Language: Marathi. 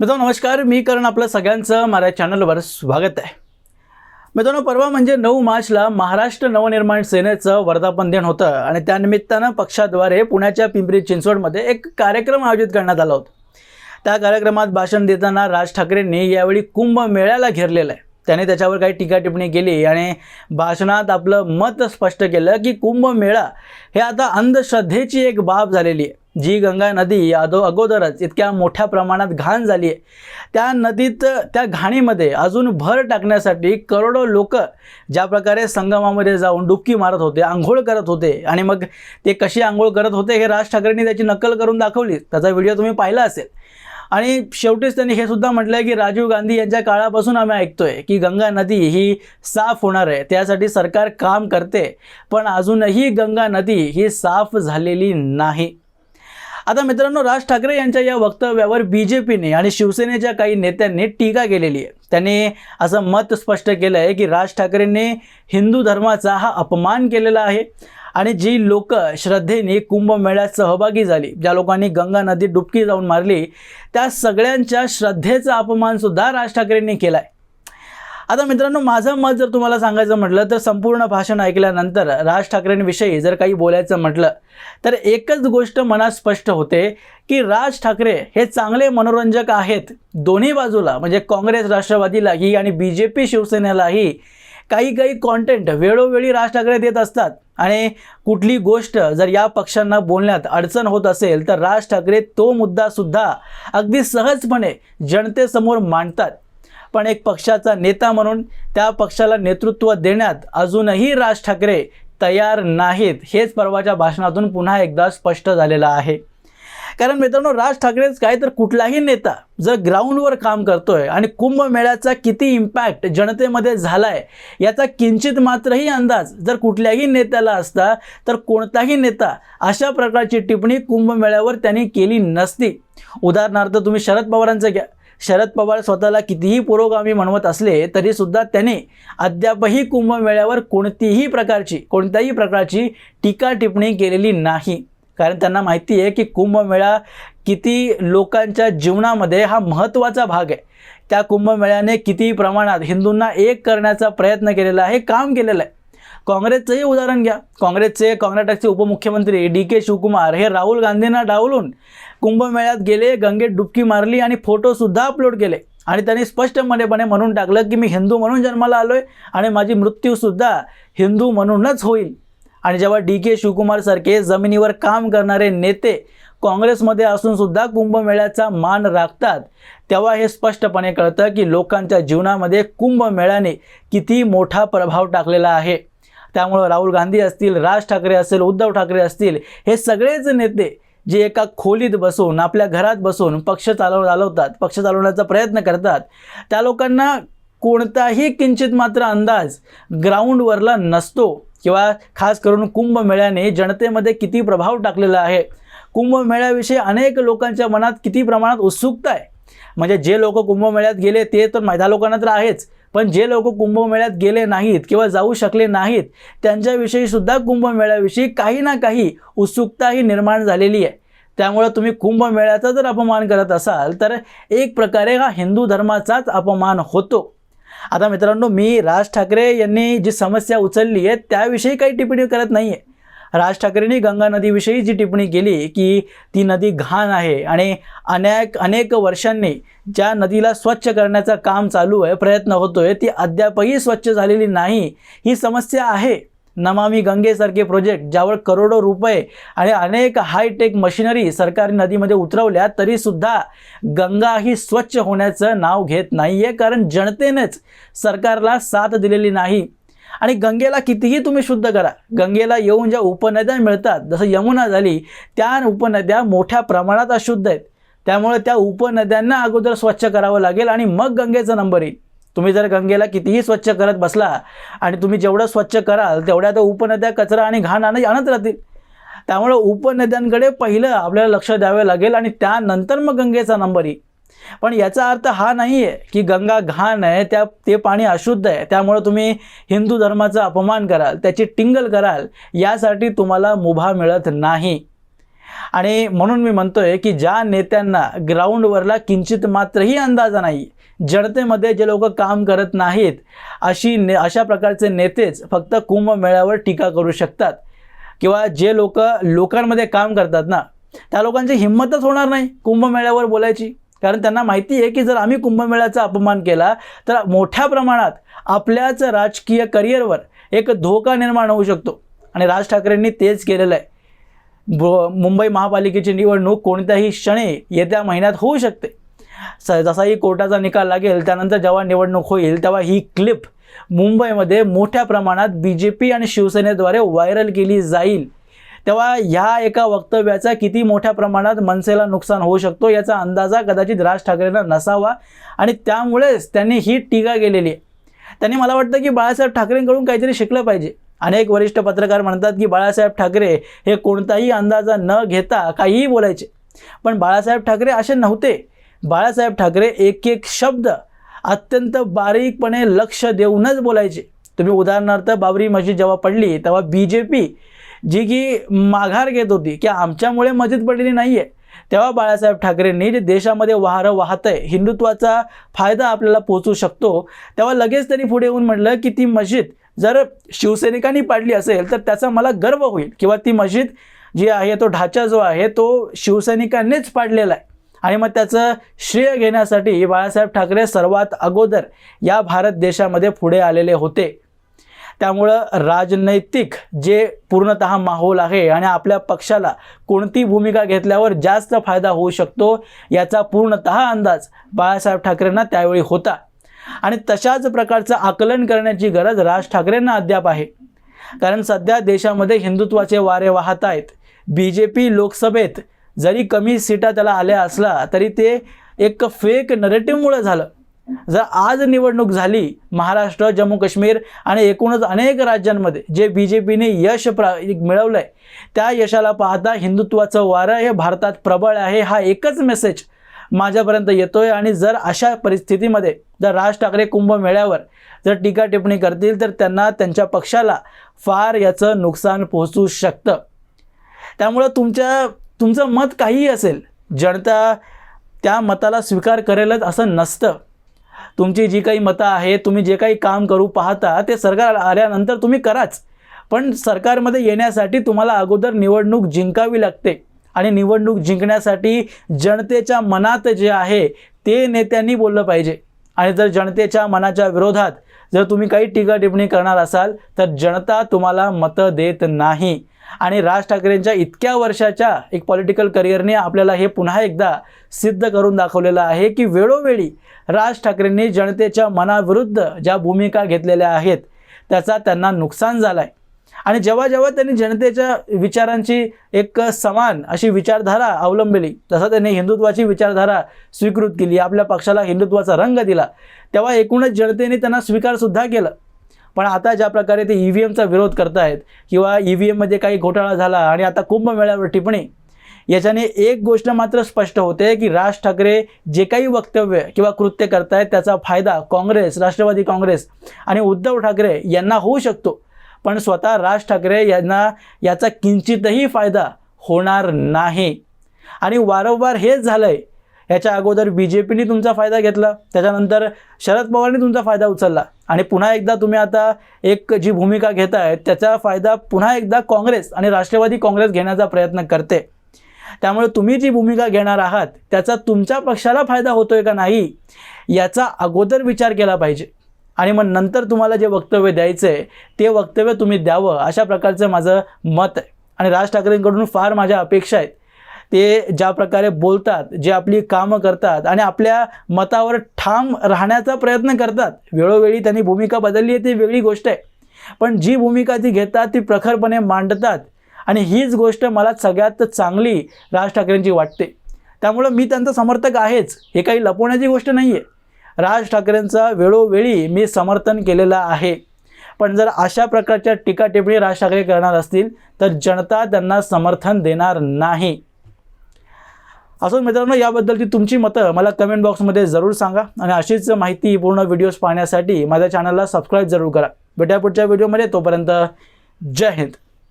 मित्रांनो नमस्कार. मी करण आपलं सगळ्यांचं माझ्या चॅनलवर स्वागत आहे. मित्रांनो परवा म्हणजे नऊ मार्चला महाराष्ट्र नवनिर्माण सेनेचं वर्धापन दिन होतं आणि त्यानिमित्तानं पक्षाद्वारे पुण्याच्या पिंपरी चिंचवडमध्ये एक कार्यक्रम आयोजित करण्यात आला होता. त्या कार्यक्रमात भाषण देताना राज ठाकरेंनी यावेळी कुंभमेळ्याला घेरलेलं आहे. त्याने त्याच्यावर काही टीका टिप्पणी केली आणि भाषणात आपलं मत स्पष्ट केलं की कुंभमेळा हे आता अंधश्रद्धेची एक बाब झालेली आहे. जी गंगा नदी अदो अगोदरच इतक्या मोठ्या प्रमाणात घाण झाली आहे. त्या नदीत त्या घाणीमध्ये अजून भर टाकण्यासाठी करोडो लोक ज्या प्रकारे संगमामध्ये जाऊन डुबकी मारत होते आंघोळ करत होते आणि मग ते कशी आंघोळ करत होते हे राज ठाकरेंनी त्याची नक्कल करून दाखवली. त्याचा व्हिडिओ तुम्ही पाहिला असेल. आणि शेवटीच त्यांनी हे सुद्धा म्हटलं आहे की राजीव गांधी यांच्या काळापासून आम्ही ऐकतोय की गंगा नदी ही साफ होणार आहे त्यासाठी सरकार काम करते पण अजूनही गंगा नदी ही साफ झालेली नाही. आता मित्रांनो राज ठाकरे यांच्या या वक्तव्यावर बी जे पीने आणि शिवसेनेच्या काही नेत्यांनी टीका केलेली आहे. त्यांनी असं मत स्पष्ट केलं आहे की राज ठाकरेंनी हिंदू धर्माचा हा अपमान केलेला आहे आणि जी लोक श्रद्धेने कुंभमेळ्यात सहभागी झाली ज्या लोकांनी गंगा नदीत डुबकी जाऊन मारली त्या सगळ्यांच्या श्रद्धेचा अपमानसुद्धा राज ठाकरेंनी केला आहे आता मित्रांनो माझं मत जर तुम्हाला सांगायचं म्हटलं तर संपूर्ण भाषण ऐकल्यानंतर राज ठाकरेंविषयी जर काही बोलायचं म्हटलं तर एकच गोष्ट मनात स्पष्ट होते की राज ठाकरे हे चांगले मनोरंजक आहेत. दोन्ही बाजूला म्हणजे काँग्रेस राष्ट्रवादीलाही आणि बी जे पी शिवसेनेलाही काही काही कॉन्टेंट वेळोवेळी राज ठाकरे देत असतात. आणि कुठली गोष्ट जर या पक्षांना बोलण्यात अडचण होत असेल तर राज ठाकरे तो मुद्दासुद्धा अगदी सहजपणे जनतेसमोर मांडतात. पण एक पक्षाचा नेता म्हणून त्या पक्षाला नेतृत्व देण्यात अजूनही राज ठाकरे तयार नाहीत हेच परवाच्या भाषणातून पुन्हा एकदा स्पष्ट झालेलं आहे. कारण मित्रांनो राज ठाकरेच काय तर कुठलाही नेता जर ग्राउंडवर काम करतोय आणि कुंभमेळ्याचा किती इम्पॅक्ट जनतेमध्ये झालाय याचा किंचित मात्रही अंदाज जर कुठल्याही नेत्याला असता तर कोणताही नेता अशा प्रकारची टिप्पणी कुंभमेळ्यावर त्यांनी केली नसती. उदाहरणार्थ तुम्ही शरद पवारांचं घ्या. शरद पवार स्वतःला कितीही पुरोगामी म्हणवत असले तरीसुद्धा त्याने अद्यापही कुंभमेळ्यावर कोणतीही प्रकारची कोणत्याही प्रकारची टीका टिप्पणी केलेली नाही. कारण त्यांना माहिती आहे की कुंभमेळा किती लोकांच्या जीवनामध्ये हा महत्त्वाचा भाग आहे. त्या कुंभमेळ्याने किती प्रमाणात हिंदूंना एक करण्याचा प्रयत्न केलेला आहे काम केलेलं आहे. काँग्रेसचंही उदाहरण घ्या. काँग्रेसचे कर्नाटकचे उपमुख्यमंत्री डी के शिवकुमार हे राहुल गांधींना डावलून कुंभमेळ्यात गेले गंगेत डुबकी मारली आणि फोटोसुद्धा अपलोड केले. आणि त्यांनी स्पष्टपणेपणे म्हणून टाकलं की मी हिंदू म्हणून जन्माला आलो आहे आणि माझी मृत्यूसुद्धा हिंदू म्हणूनच होईल. आणि जेव्हा डी के शिवकुमारसारखे जमिनीवर काम करणारे नेते काँग्रेसमध्ये असूनसुद्धा कुंभमेळ्याचा मान राखतात तेव्हा हे स्पष्टपणे कळतं की लोकांच्या जीवनामध्ये कुंभमेळ्याने किती मोठा प्रभाव टाकलेला आहे. त्यामुळं राहुल गांधी असतील राज ठाकरे असेल उद्धव ठाकरे असतील हे सगळेच नेते जे एका खोलीत बसून आपल्या घरात बसून पक्ष चालव चालवतात पक्ष चालवण्याचा प्रयत्न करतात त्या लोकांना कोणताही किंचित मात्र अंदाज ग्राउंडवरला नसतो. किंवा खास करून कुंभमेळ्याने जनतेमध्ये किती प्रभाव टाकलेला आहे. कुंभमेळ्याविषयी अनेक लोकांच्या मनात किती प्रमाणात उत्सुकता आहे. म्हणजे जे लोक कुंभमेळ्यात गेले ते तर मैदा लोकांना तर आहेच. पण जे लोक कुंभमेळ्यात गेले नाहीत किंवा जाऊ शकले नाहीत त्यांच्याविषयी सुद्धा कुंभमेळ्याविषयी काही ना काही उत्सुकताही निर्माण झालेली आहे. त्यामुळं तुम्ही कुंभमेळ्याचा जर अपमान करत असाल तर एक प्रकारे हा हिंदू धर्माचाच अपमान होतो. आता मित्रांनो मी राज ठाकरे यांनी जी समस्या उचलली आहे त्याविषयी काही टिप्पणी करत नाही आहे राज ठाकरेंनी गंगा नदीविषयी जी टिप्पणी केली की ती नदी घाण आहे आणि अनेक अनेक वर्षांनी ज्या नदीला स्वच्छ करण्याचं काम चालू आहे प्रयत्न होतोय ती अद्यापही स्वच्छ झालेली नाही. ही समस्या आहे. नमामी गंगेसारखे प्रोजेक्ट ज्यावर करोडो रुपये आणि अनेक हायटेक मशिनरी सरकारी नदीमध्ये उतरवल्या तरीसुद्धा गंगा ही स्वच्छ होण्याचं नाव घेत नाही आहे कारण जनतेनेच सरकारला साथ दिलेली नाही. आणि गंगेला कितीही तुम्ही शुद्ध करा. गंगेला येऊन ज्या उपनद्या मिळतात जसं यमुना झाली त्या उपनद्या मोठ्या प्रमाणात अशुद्ध आहेत. त्यामुळे त्या उपनद्यांना अगोदर स्वच्छ करावं लागेल आणि मग गंगेचा नंबर येईल. तुम्ही जर गंगेला कितीही स्वच्छ करत बसला आणि तुम्ही जेवढं स्वच्छ कराल तेवढ्या त्या उपनद्या कचरा आणि घाण आणत आणत राहतील. त्यामुळे उपनद्यांकडे पहिलं आपल्याला लक्ष द्यावे लागेल आणि त्यानंतर मग गंगेचा नंबर येईल. पण याचा अर्थ हा नाही आहे की गंगा घाण आहे त्या ते पाणी अशुद्ध आहे. त्यामुळे तुम्ही हिंदू धर्माचा अपमान कराल त्याची टिंगल कराल यासाठी तुम्हाला मुभा मिळत नाही. आणि म्हणून मी म्हणतोय की ज्या नेत्यांना ग्राउंडवरला किंचित मात्रही अंदाजा नाही जनतेमध्ये जे लोक काम करत नाहीत अशी ने अशा प्रकारचे नेतेच फक्त कुंभमेळ्यावर टीका करू शकतात. किंवा जे लोक लोकांमध्ये काम करतात ना त्या लोकांची हिंमतच होणार नाही कुंभमेळ्यावर बोलायची. कारण त्यांना माहिती आहे की जर आम्ही कुंभमेळ्याचा अपमान केला तर मोठ्या प्रमाणात आपल्याच राजकीय करिअरवर एक धोका निर्माण होऊ शकतो. आणि राज ठाकरेंनी तेच केलेलं आहे. ब- मुंबई महापालिकेची निवडणूक कोणत्याही क्षणी येत्या महिन्यात होऊ शकते. स जसाही कोर्टाचा निकाल लागेल त्यानंतर जेव्हा निवडणूक होईल तेव्हा ही क्लिप मुंबईमध्ये मोठ्या प्रमाणात बी जे पी आणि शिवसेनेद्वारे व्हायरल केली जाईल. तेव्हा ह्या एका वक्तव्याचा किती मोठ्या प्रमाणात मनसेला नुकसान होऊ शकतो याचा अंदाजा कदाचित राज ठाकरेंना नसावा. आणि त्यामुळेच त्यांनी ही टीका केलेली आहे. त्यांनी मला वाटतं की बाळासाहेब ठाकरेंकडून काहीतरी शिकलं पाहिजे. अनेक वरिष्ठ पत्रकार म्हणतात की बाळासाहेब ठाकरे हे कोणताही अंदाजा न घेता काहीही बोलायचे. पण बाळासाहेब ठाकरे असे नव्हते. बाळासाहेब ठाकरे एक एक शब्द अत्यंत बारीकपणे लक्ष देऊनच बोलायचे. तुम्ही उदाहरणार्थ बाबरी मस्जिद जेव्हा पडली तेव्हा बी जे पी जी की माघार घेत होती की आमच्यामुळे मस्जिद पडलेली नाही आहे तेव्हा बाळासाहेब ठाकरेंनी जे देशामध्ये वारं वाहत आहे हिंदुत्वाचा फायदा आपल्याला पोचू शकतो. तेव्हा लगेच त्यांनी पुढे येऊन म्हटलं की ती मस्जिद जर शिवसैनिकांनी पाडली असेल तर त्याचा मला गर्व होईल. किंवा ती मस्जिद जी आहे तो ढाचा जो आहे तो शिवसैनिकांनीच पाडलेला आहे. आणि मग त्याचं श्रेय घेण्यासाठी बाळासाहेब ठाकरे सर्वात अगोदर या भारत देशामध्ये पुढे आलेले होते. त्यामुळं राजनैतिक जे पूर्णतः माहोल आहे आणि आपल्या पक्षाला कोणती भूमिका घेतल्यावर जास्त फायदा होऊ शकतो याचा पूर्णत अंदाज बाळासाहेब ठाकरेंना त्यावेळी होता. आणि तशाच प्रकारचं आकलन करण्याची गरज राज ठाकरेंना अद्याप आहे. कारण सध्या देशामध्ये हिंदुत्वाचे वारे वाहत आहेत. बी जे पी लोकसभेत जरी कमी सीटा त्याला आल्या असला तरी ते एक फेक नरेटिव्हमुळे झालं. जर आज निवडणूक झाली महाराष्ट्र जम्मू काश्मीर आणि एकूणच अनेक राज्यांमध्ये जे बी जे पीने यश प्रा मिळवलं आहे त्या यशाला पाहता हिंदुत्वाचं वारं हे भारतात प्रबळ आहे हा एकच मेसेज माझ्यापर्यंत येतो आहे आणि जर अशा परिस्थितीमध्ये जर राज ठाकरे कुंभमेळ्यावर जर टीका टिप्पणी करतील तर त्यांना त्यांच्या पक्षाला फार याचं नुकसान पोहोचू शकतं. त्यामुळं तुमच्या तुमचं मत काहीही असेल जनता त्या मताला स्वीकार करेलच असं नसतं. तुमची जी काही मतं आहे तुम्ही जे काही काम करू पाहता ते सरकार आल्यानंतर तुम्ही कराच. पण सरकारमध्ये येण्यासाठी तुम्हाला अगोदर निवडणूक जिंकावी लागते. आणि निवडणूक जिंकण्यासाठी जनतेच्या मनात जे आहे ते नेत्यांनी बोललं पाहिजे. आणि जर जनतेच्या मनाच्या विरोधात जर तुम्ही काही टीका टिप्पणी करणार असाल तर जनता तुम्हाला मतं देत नाही. आणि राज ठाकरेंच्या इतक्या वर्षाच्या एक पॉलिटिकल करिअरने आपल्याला हे पुन्हा एकदा सिद्ध करून दाखवलेलं आहे की वेळोवेळी राज ठाकरेंनी जनतेच्या मनाविरुद्ध ज्या भूमिका घेतलेल्या आहेत त्याचा त्यांना नुकसान झालं आहे आणि जेव्हा जेव्हा त्यांनी जनतेच्या विचारांची एक समान अशी विचारधारा अवलंबली तसा त्यांनी हिंदुत्वाची विचारधारा स्वीकृत केली आपल्या पक्षाला हिंदुत्वाचा रंग दिला तेव्हा एकूणच जनतेने त्यांना स्वीकारसुद्धा केलं. पण आता ज्या प्रकारे ते ई व्ही एमचा विरोध करतायत किंवा ई व्ही एममध्ये काही घोटाळा झाला आणि आता कुंभमेळ्यावर टिप्पणी याच्याने एक गोष्ट मात्र स्पष्ट होते की राज ठाकरे जे काही वक्तव्य किंवा कृत्य करतायत त्याचा फायदा काँग्रेस राष्ट्रवादी काँग्रेस आणि उद्धव ठाकरे यांना होऊ शकतो. पण स्वतः राज ठाकरे यांना याचा किंचितही फायदा होणार नाही. आणि वारंवार हेच झालं आहे याच्या अगोदर बी जे पीने तुमचा फायदा घेतला. त्याच्यानंतर शरद पवारने तुमचा फायदा उचलला. आणि पुन्हा एकदा तुम्ही आता एक जी भूमिका घेत आहे त्याचा फायदा पुन्हा एकदा काँग्रेस आणि राष्ट्रवादी काँग्रेस घेण्याचा प्रयत्न करते. त्यामुळे तुम्ही जी भूमिका घेणार आहात त्याचा तुमच्या पक्षाला फायदा होतोय का नाही याचा अगोदर विचार केला पाहिजे. आणि मग नंतर तुम्हाला जे वक्तव्य द्यायचं आहे ते वक्तव्य तुम्ही द्यावं अशा प्रकारचं माझं मत आहे. आणि राज ठाकरेंकडून फार माझ्या अपेक्षा आहेत. ते ज्या प्रकारे बोलतात जे आपली कामं करतात आणि आपल्या मतावर ठाम राहण्याचा प्रयत्न करतात वेळोवेळी त्यांनी भूमिका बदलली आहे ती वेगळी गोष्ट आहे. पण जी भूमिका ती घेतात ती प्रखरपणे मांडतात आणि हीच गोष्ट मला सगळ्यात चांगली राज ठाकरेंची वाटते. त्यामुळं मी त्यांचा समर्थक आहेच हे काही लपवण्याची गोष्ट नाही आहे राज ठाकरेंचा वेळोवेळी मी समर्थन केलेलं आहे. पण जर अशा प्रकारच्या टीका टिप्पणी राज ठाकरे करणार असतील तर जनता त्यांना समर्थन देणार नाही. असोच मित्रांनो याबद्दलची तुमची मतं मला कमेंट बॉक्समध्ये जरूर सांगा आणि अशीच माहिती पूर्ण व्हिडिओज पाहण्यासाठी माझ्या चॅनलला सबस्क्राईब जरूर करा. भेटूया पुढच्या व्हिडिओमध्ये तोपर्यंत जय हिंद.